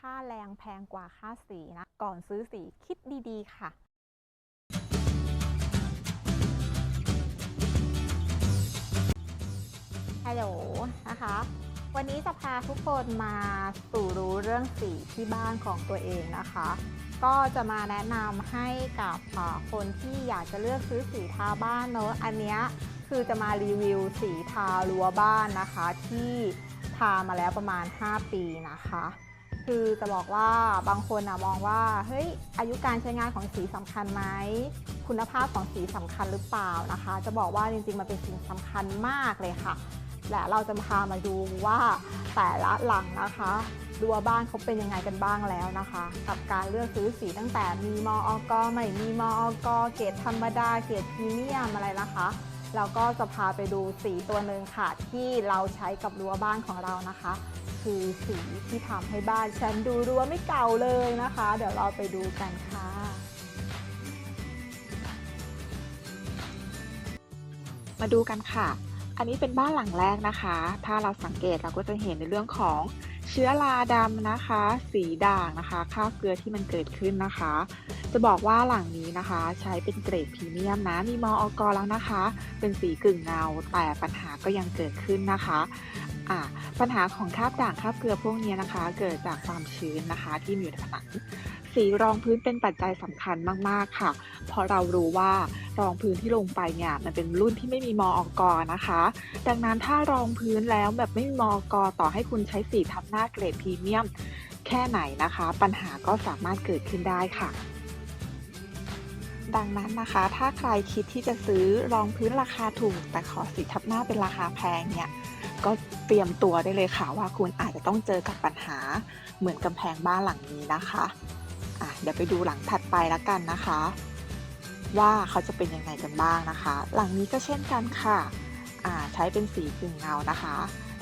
ค่าแรงแพงกว่าค่าสีนะ ก่อนซื้อสีคิดดีๆ ค่ะฮัลโหลนะคะ วันนี้จะพาทุกคนมาสู่รู้เรื่องสีที่บ้านของตัวเองนะคะ ก็จะมาแนะนำให้กับคนที่อยากจะเลือกซื้อสีทาบ้านเนอะอันเนี้ยคือจะมารีวิวสีทารั้วบ้านนะคะที่ทามาแล้วประมาณ 5 ปีนะคะ คือจะบอกว่าบางคนนะมองว่าเฮ้ยอายุการใช้งานของสีสำคัญไหมคุณภาพของสีสำคัญหรือเปล่านะคะ จะบอกว่าจริงๆมันเป็นสิ่งสำคัญมากเลยค่ะ และเราจะพามาดูว่าแต่ละหลังนะคะรั้วบ้านเขาเป็นยังไงกันบ้างแล้วนะคะ กับการเลือกซื้อสีตั้งแต่มีมออกไม่มีมออกเกรดธรรมดาเกรดพรีเมียมอะไรนะคะแล้วก็จะพาไปดูสีตัวหนึ่งค่ะที่เราใช้กับรั้วบ้านของเรานะคะ คือสีที่ทำให้บ้านฉันดูรั้วไม่เก่าเลยนะคะ เดี๋ยวเราไปดูกันค่ะ มาดูกันค่ะ อันนี้เป็นบ้านหลังแรกนะคะ ถ้าเราสังเกตเราก็จะเห็นในเรื่องของเชื้อราดำนะคะ สีด่างนะคะคราเกลือที่มันเกิดขึ้นนะคะ จะบอกว่าหลังนี้นะคะ ใช้เป็นเกรดพรีเมียมนะ มีมออกแล้วนะคะ เป็นสีกึ่งเงาแต่ปัญหาก็ยังเกิดขึ้นนะคะ อ่าปัญหาของคราบด่างคราบเกลือพวกนี้นะคะ เกิดจากความชื้นนะคะที่มีอยู่ในผนังสีรองพื้นเป็นปัจจัยสำคัญมาก ๆ ค่ะ เพราะเรารู้ว่ารองพื้นที่ลงไปเนี่ยมันเป็นรุ่นที่ไม่มีมออกนะคะ ดังนั้นถ้ารองพื้นแล้วแบบไม่มีมอกต่อให้คุณใช้สีทับหน้าเกรดพรีเมียม แค่ไหนนะคะ ปัญหาก็สามารถเกิดขึ้นได้ค่ะ ดังนั้นนะคะ ถ้าใครคิดที่จะซื้อรองพื้นราคาถูก แต่ขอสีทับหน้าเป็นราคาแพงเนี่ย เตรียมตัวได้เลยค่ะว่าคุณอาจจะต้องเจอกับปัญหาเหมือนกำแพงบ้านหลังนี้นะคะอะเดี๋ยวไปดูหลังถัดไปแล้วกันนะคะ ว่าเขาจะเป็นยังไงกันบ้างนะคะ หลังนี้ก็เช่นกันค่ะอ่าใช้เป็นสีกึ่งเงานะคะ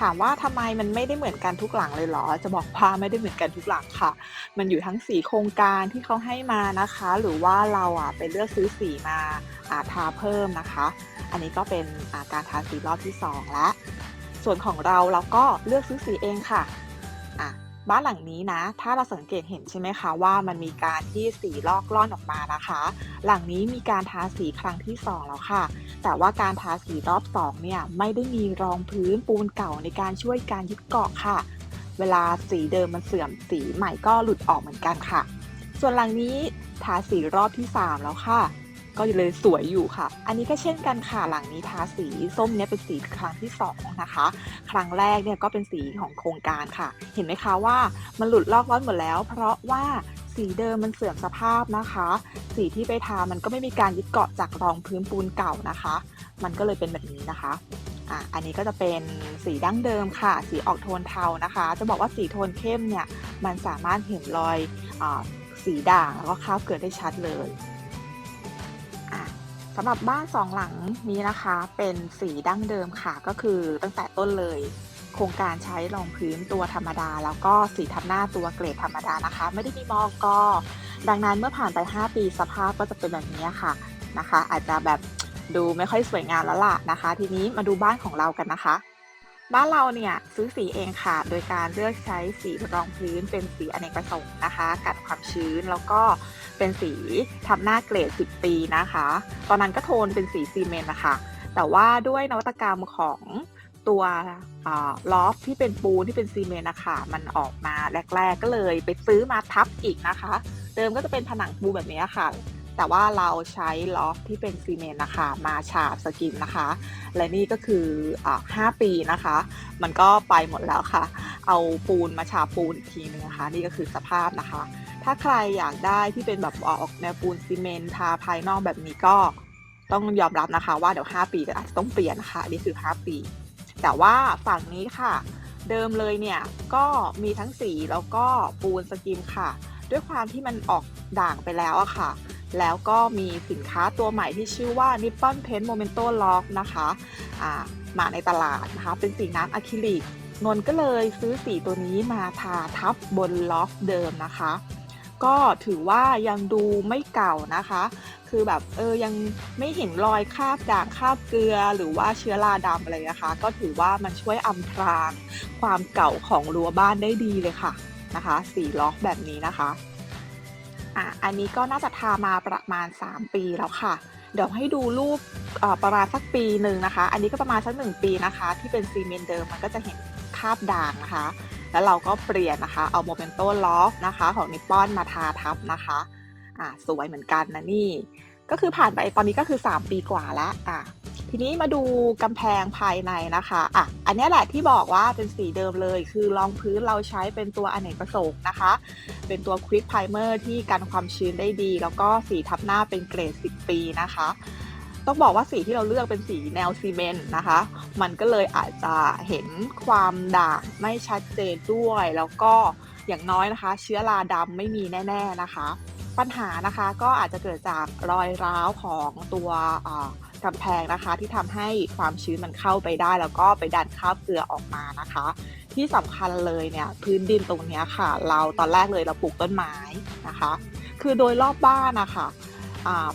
ถามว่าทำไมมันไม่ได้เหมือนกันทุกหลังเลยเหรอ จะบอกว่าไม่ได้เหมือนกันทุกหลังค่ะ มันอยู่ทั้งสีโครงการที่เขาให้มานะคะ หรือว่าเราอะไปเลือกซื้อสีมาอ่าทาเพิ่มนะคะ อันนี้ก็เป็นาการทาสีรอบที่สองแล้ว ส่วนของเราเราก็เลือกซื้อสีเองค่ะอะ บ้านหลังนี้นะ ถ้าเราสังเกตเห็นใช่ไหมคะว่ามันมีการที่สีลอกล่อนออกมานะคะ หลังนี้มีการทาสีครั้งที่ 2 แล้วค่ะ แต่ว่าการทาสีรอบ2เนี่ยไม่ได้มีรองพื้นปูนเก่าในการช่วยการยึดเกาะค่ะ เวลาสีเดิมมันเสื่อมสีใหม่ก็หลุดออกเหมือนกันค่ะ ส่วนหลังนี้ทาสีรอบที่ 3 แล้วค่ะ ก็เลยสวยอยู่ค่ะ อันนี้ก็เช่นกันค่ะหลังนี้ทาสีส้มเนี่ยเป็นสีครั้งที่สองนะคะ ครั้งแรกเนี่ยก็เป็นสีของโครงการค่ะ เห็นไหมคะว่ามันหลุดลอกล่อนหมดแล้ว เพราะว่าสีเดิมมันเสื่อมสภาพนะคะ สีที่ไปทามันก็ไม่มีการยึดเกาะจากรองพื้นปูนเก่านะคะ มันก็เลยเป็นแบบนี้นะคะอะอันนี้ก็จะเป็นสีดั้งเดิมค่ะ สีออกโทนเทานะคะ จะบอกว่าสีโทนเข้มเนี่ยมันสามารถเห็นรอยอสีด่างแล้วก็คราบเกลือได้ชัดเลย สำหรับบ้านสองหลังนี้นะคะเป็นสีดั้งเดิมค่ะ ก็คือตั้งแต่ต้นเลย โครงการใช้รองพื้นตัวธรรมดา แล้วก็สีทับหน้าตัวเกรดธรรมดานะคะ ไม่ได้มีมอกอดังนั้นเมื่อผ่านไป 5 ปีสภาพก็จะเป็นแบบนี้ค่ะนะคะ อาจจะแบบดูไม่ค่อยสวยงามแล้วล่ะนะคะ ทีนี้มาดูบ้านของเรากันนะคะ บ้านเราเนี่ยซื้อสีเองค่ะ โดยการเลือกใช้สีรองพื้นเป็นสีอเนกประสงค์นะคะ กันความชื้นแล้วก็ เป็นสีทับหน้าเกรด 10 ปีนะคะ ตอนนั้นก็โทนเป็นสีซีเมนต์นะคะ แต่ว่าด้วยนวัตกรรมของตัวลอฟที่เป็นปูนที่เป็นซีเมนต์นะคะมันออกมาแรก ๆ ก็เลยไปซื้อมาทับอีกนะคะ เดิมก็จะเป็นผนังปูแบบนี้ค่ะ แต่ว่าเราใช้ลอฟที่เป็นซีเมนต์นะคะ มาฉาบสกินนะคะ และนี่ก็คืออ5ปีนะคะ มันก็ไปหมดแล้วค่ะ เอาปูนมาฉาบปูนอีกทีนึงนะคะ นี่ก็คือสภาพนะคะ ถ้าใครอยากได้ที่เป็นแบบออกแนวปูนซีเมนต์ทาภายนอกแบบนี้ก็ต้องยอมรับนะคะว่าเดี๋ยว 5 ปีก็อาจจะต้องเปลี่ยนนะคะนี่คือ 5 ปี แต่ว่าฝั่งนี้ค่ะ เดิมเลยเนี่ยก็มีทั้งสีแล้วก็ปูนสกิมค่ะ ด้วยความที่มันออกด่างไปแล้วอะค่ะ แล้วก็มีสินค้าตัวใหม่ที่ชื่อว่า Nippon Paint Momento Lock นะคะมาในตลาดนะคะ เป็นสีน้ำอะคริลิกนนก็เลยซื้อสีตัวนี้มาทาทับบนล็อกเดิมนะคะ ก็ถือว่ายังดูไม่เก่านะคะ คือแบบเออยังไม่เห็นรอยคราบด่างคราบเกลือ หรือว่าเชื้อราดำอะไรนะคะ ก็ถือว่ามันช่วยอำพรางความเก่าของรั้วบ้านได้ดีเลยค่ะนะคะ สีล็อกแบบนี้นะคะอะอันนี้ก็น่าจะทามาประมาณ 3 ปีแล้วค่ะ เดี๋ยวให้ดูรูปประมาณสักปีหนึ่งนะคะ อันนี้ก็ประมาณสักหนึ่งปีนะคะ ที่เป็นซีเมนต์เดิมมันก็จะเห็นคราบด่างนะคะ แล้วเราก็เปลี่ยนนะคะ เอาโมเมนโตล็อกนะคะ ของนิปปอนมาทาทับนะคะอะสวยเหมือนกันนะนี่ ก็คือผ่านไปตอนนี้ก็คือ 3 ปีกว่าแล้วอะทีนี้มาดูกำแพงภายในนะคะอะอันนี้แหละที่บอกว่าเป็นสีเดิมเลย คือรองพื้นเราใช้เป็นตัวอเนกประสงค์นะคะ เป็นตัว Quick Primer ที่กันความชื้นได้ดี แล้วก็สีทับหน้าเป็นเกรด 10 ปีนะคะ ต้องบอกว่าสีที่เราเลือกเป็นสีแนวซีเมนต์นะคะ มันก็เลยอาจจะเห็นความด่างไม่ชัดเจนด้วย แล้วก็อย่างน้อยนะคะ เชื้อราดำไม่มีแน่ ๆนะคะ ปัญหานะคะก็อาจจะเกิดจากรอยร้าวของตัวกำแพงนะคะ ที่ทำให้ความชื้นมันเข้าไปได้ แล้วก็ไปดันคราบเกลือออกมานะคะ ที่สำคัญเลยเนี่ยพื้นดินตรงนี้ค่ะ เราตอนแรกเลยเราปลูกต้นไม้นะคะ คือโดยรอบบ้านนะคะ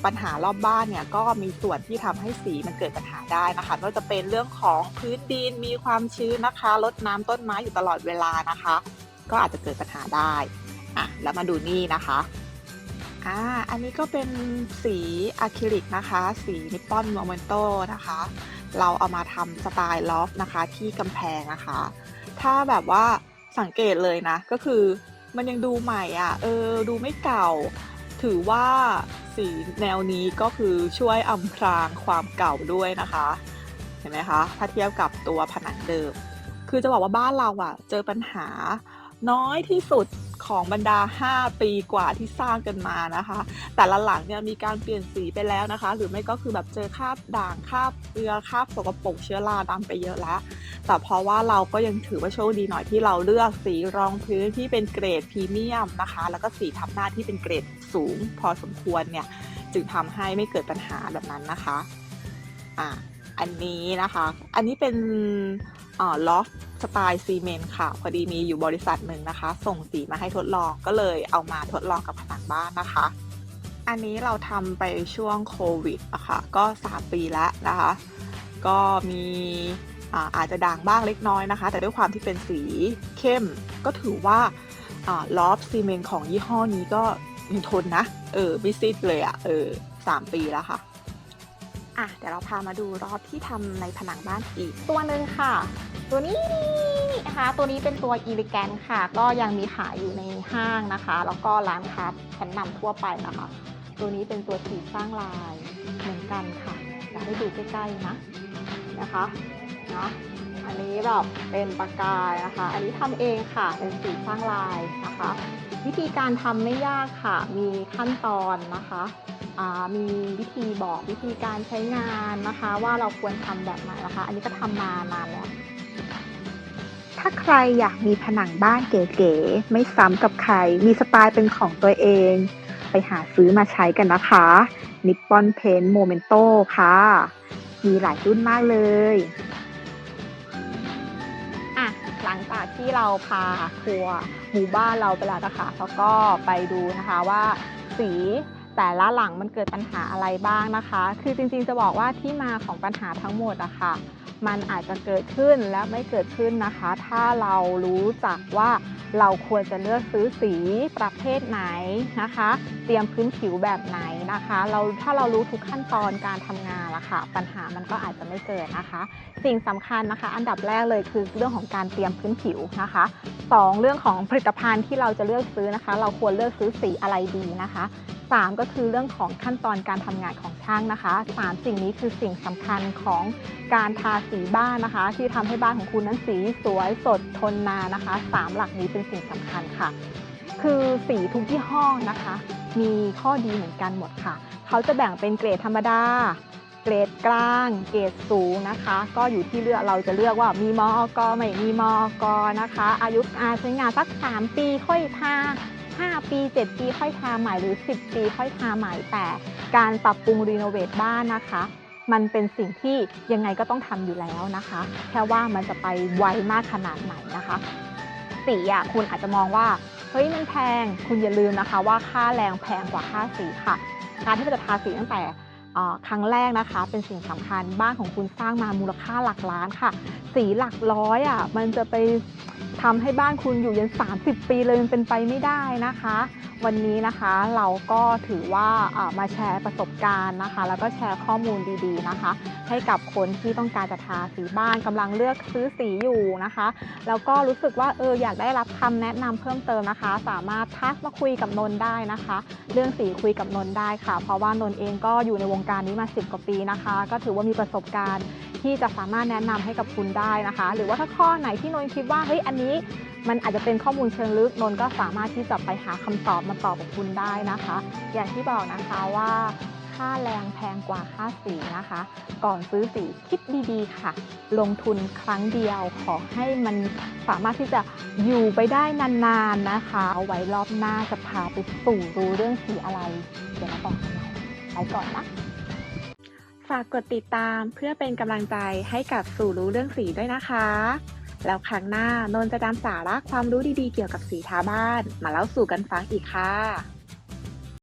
ปัญหารอบบ้านเนี่ยก็มีส่วนที่ทำให้สีมันเกิดปัญหาได้นะคะไม่ว่าจะเป็นเรื่องของพื้นดินมีความชื้นนะคะรดน้ำต้นไม้อยู่ตลอดเวลานะคะ ก็อาจจะเกิดปัญหาได้อะแล้วมาดูนี่นะคะอ่าอันนี้ก็เป็นสีอะคริลิกนะคะ สีนิปปอนโมเมนโตนะคะ เราเอามาทำสไตล์ลอฟนะคะที่กำแพงนะคะ ถ้าแบบว่าสังเกตเลยนะ ก็คือมันยังดูใหม่อะเออดูไม่เก่า ถือว่าสีแนวนี้ก็คือช่วยอำพรางความเก่าด้วยนะคะ เห็นไหมคะ ถ้าเทียบกับตัวผนังเดิม คือจะบอกว่าบ้านเราอะ เจอปัญหาน้อยที่สุด ของบรรดา 5 ปีกว่าที่สร้างกันมานะคะ แต่ละหลังเนี่ยมีการเปลี่ยนสีไปแล้วนะคะ หรือไม่ก็คือแบบเจอคราบด่างคราบเกลือคราบสกปรกเชื้อราดำไปเยอะแล้วแต่เพราะว่าเราก็ยังถือว่าโชคดีหน่อยที่เราเลือกสีรองพื้นที่เป็นเกรดพรีเมียมนะคะ แล้วก็สีทับหน้าที่เป็นเกรดสูง พอสมควรเนี่ยจึงทำให้ไม่เกิดปัญหาแบบนั้นนะคะอะอันนี้นะคะ อันนี้เป็นอ่าลอฟ สไตล์ซีเมนต์ค่ะพอดีมีอยู่บริษัทหนึ่งนะคะ ส่งสีมาให้ทดลองก็เลยเอามาทดลองกับผนังบ้านนะคะ อันนี้เราทำไปช่วงโควิดอะค่ะก็ 3 ปีแล้วนะคะ ก็มีอาจจะด่างบ้างเล็กน้อยนะคะ แต่ด้วยความที่เป็นสีเข้มก็ถือว่าลอฟซีเมนต์ของยี่ห้อนี้ก็ยังทนนะ เออไม่ซิดเลยอะเออสามปีแล้วค่ะ อะเดี๋ยวเราพามาดูรอบที่ทำในผนังบ้านอีก ตัวหนึ่งค่ะ ตัวนี้นะคะตัวนี้เป็นตัว e l e g a n t ค่ะ ก็ยังมีขายอยู่ในห้างนะคะ แล้วก็ร้านค้าชั้นนำทั่วไปนะคะ ตัวนี้เป็นตัวสีสร้างลายเหมือนกันค่ะอยากให้ดูใกล้ๆนะนะคะเนาะอันนี้แบบเป็นปากกายนะคะ อันนี้ทำเองค่ะเป็นสีสร้างลายนะคะ วิธีการทำไม่ยากค่ะ มีขั้นตอนนะคะ มีวิธีบอกวิธีการใช้งานนะคะ ว่าเราควรทำแบบไหนนะคะ อันนี้ก็ทำมานานแล้ว ถ้าใครอยากมีผนังบ้านเก๋ๆไม่ซ้ำกับใคร มีสไตล์เป็นของตัวเอง ไปหาซื้อมาใช้กันนะคะ Nippon Paint Momento ค่ะ มีหลายรุ่นมากเลยอะหลังจากที่เราพาทัวร์หมู่บ้านเราไปแล้วนะคะแล้วก็ไปดูนะคะว่าสี แต่ละหลังมันเกิดปัญหาอะไรบ้างนะคะ คือจริงๆจะบอกว่าที่มาของปัญหาทั้งหมดอะค่ะ มันอาจจะเกิดขึ้นและไม่เกิดขึ้นนะคะ ถ้าเรารู้จักว่าเราควรจะเลือกซื้อสีประเภทไหนนะคะ เตรียมพื้นผิวแบบไหนนะคะ เราถ้าเรารู้ทุกขั้นตอนการทำงานละค่ะ ปัญหามันก็อาจจะไม่เกิดนะคะ สิ่งสำคัญนะคะ อันดับแรกเลยคือเรื่องของการเตรียมพื้นผิวนะคะสองเรื่องของผลิตภัณฑ์ที่เราจะเลือกซื้อนะคะ เราควรเลือกซื้อสีอะไรดีนะคะ สามก็คือเรื่องของขั้นตอนการทำงานของช่างนะคะสามสิ่งนี้คือสิ่งสำคัญของการทาสีบ้านนะคะ ที่ทำให้บ้านของคุณนั้นสีสวยสดทนนานนะคะสามหลักนี้เป็นสิ่งสำคัญค่ะ คือสีทุกยี่ห้อนะคะ มีข้อดีเหมือนกันหมดค่ะ เขาจะแบ่งเป็นเกรดธรรมดาเกรดกลาง เกรดสูงนะคะ ก็อยู่ที่เลือกเราจะเลือกว่ามีมอกไม่มีมอกนะคะ อายุการใช้งานสัก 3 ปีค่อยทา 5 ปี 7 ปีค่อยทาใหม่หรือ 10 ปีค่อยทาใหม่แต่การปรับปรุงรีโนเวทบ้านนะคะ มันเป็นสิ่งที่ยังไงก็ต้องทำอยู่แล้วนะคะ แค่ว่ามันจะไปไวมากขนาดไหนนะคะ สีอะคุณอาจจะมองว่าเฮ้ยมันแพงคุณอย่าลืมนะคะว่าค่าแรงแพงกว่าค่าสีค่ะ การที่เราจะทาสีตั้งแต่ ครั้งแรกนะคะ เป็นสิ่งสำคัญบ้านของคุณสร้างมามูลค่าหลักล้านค่ะ สีหลักร้อยอะมันจะไปทำให้บ้านคุณอยู่ยัน 30 ปีเลยมันเป็นไปไม่ได้นะคะ วันนี้นะคะเราก็ถือว่าอ่ามาแชร์ประสบการณ์นะคะ แล้วก็แชร์ข้อมูลดีๆนะคะ ให้กับคนที่ต้องการจะทาสีบ้านกำลังเลือกซื้อสีอยู่นะคะ แล้วก็รู้สึกว่าเอออยากได้รับคำแนะนำเพิ่มเติมนะคะ สามารถทักมาคุยกับนนท์ได้นะคะ เรื่องสีคุยกับนนท์ได้ค่ะ เพราะว่านนท์เองก็อยู่ในวงการนี้มา 10 กว่าปีนะคะ ก็ถือว่ามีประสบการณ์ที่จะสามารถแนะนำให้กับคุณได้นะคะ หรือว่าถ้าข้อไหนที่นนท์คิดว่าเฮ้ยอันนี้มันอาจจะเป็นข้อมูลเชิงลึกนนท์ก็สามารถที่จะไปหาคำตอบมาตอบกับคุณได้นะคะ อย่างที่บอกนะคะว่าค่าแรงแพงกว่าค่าสีนะคะ ก่อนซื้อสีคิดดีๆค่ะ ลงทุนครั้งเดียวขอให้มันสามารถที่จะอยู่ไปได้นานๆนะคะ เอาไว้รอบหน้าจะพาไปสู่รู้เรื่องสีอะไร เดี๋ยวมาบอกกันใหม่ไปก่อนนะ ฝากกดติดตามเพื่อเป็นกำลังใจให้กับสู่รู้เรื่องสีด้วยนะคะ แล้วครั้งหน้านนจะนำสาระความรู้ดีๆเกี่ยวกับสีทาบ้าน มาเล่าสู่กันฟังอีกค่ะ